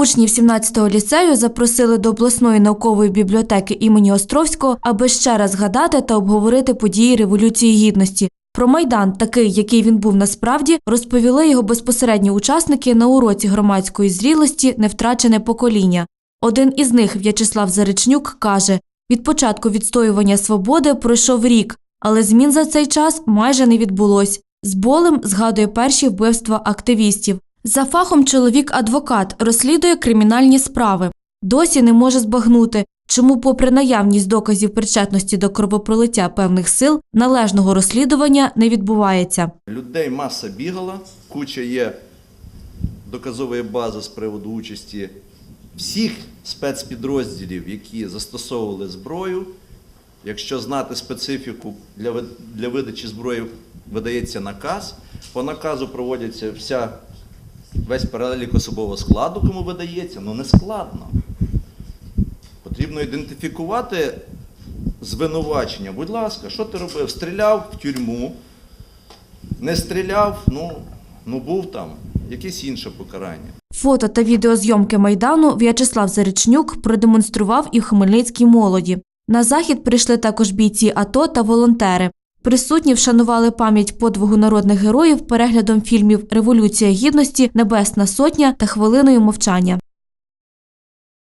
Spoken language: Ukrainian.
Учнів 17-го ліцею запросили до обласної наукової бібліотеки імені Островського, аби ще раз згадати та обговорити події Революції Гідності. Про майдан, такий, який він був насправді, розповіли його безпосередні учасники на уроці громадської зрілості Невтрачене покоління. Один із них, В'ячеслав Заричнюк, каже: від початку відстоювання свободи пройшов рік, але змін за цей час майже не відбулось. З болем згадує перші вбивства активістів. За фахом чоловік адвокат розслідує кримінальні справи. Досі не може збагнути, чому, попри наявність доказів причетності до кровопролиття певних сил, належного розслідування не відбувається. Людей маса бігала, куча є доказової бази з приводу участі всіх спецпідрозділів, які застосовували зброю. Якщо знати специфіку для, для видачі зброї, видається наказ. По наказу проводиться вся, весь перелік особового складу, кому видається, ну не складно. Потрібно ідентифікувати звинувачення. Будь ласка, що ти робив? Стріляв в тюрму, не стріляв, ну, ну був там, якесь інше покарання. Фото та відеозйомки майдану В'ячеслав Заричнюк продемонстрував і в Хмельницькій молоді. На захід прийшли також бійці АТО та волонтери. Присутні вшанували пам'ять подвигу народних героїв переглядом фільмів Революція гідності, Небесна Сотня та хвилиною мовчання.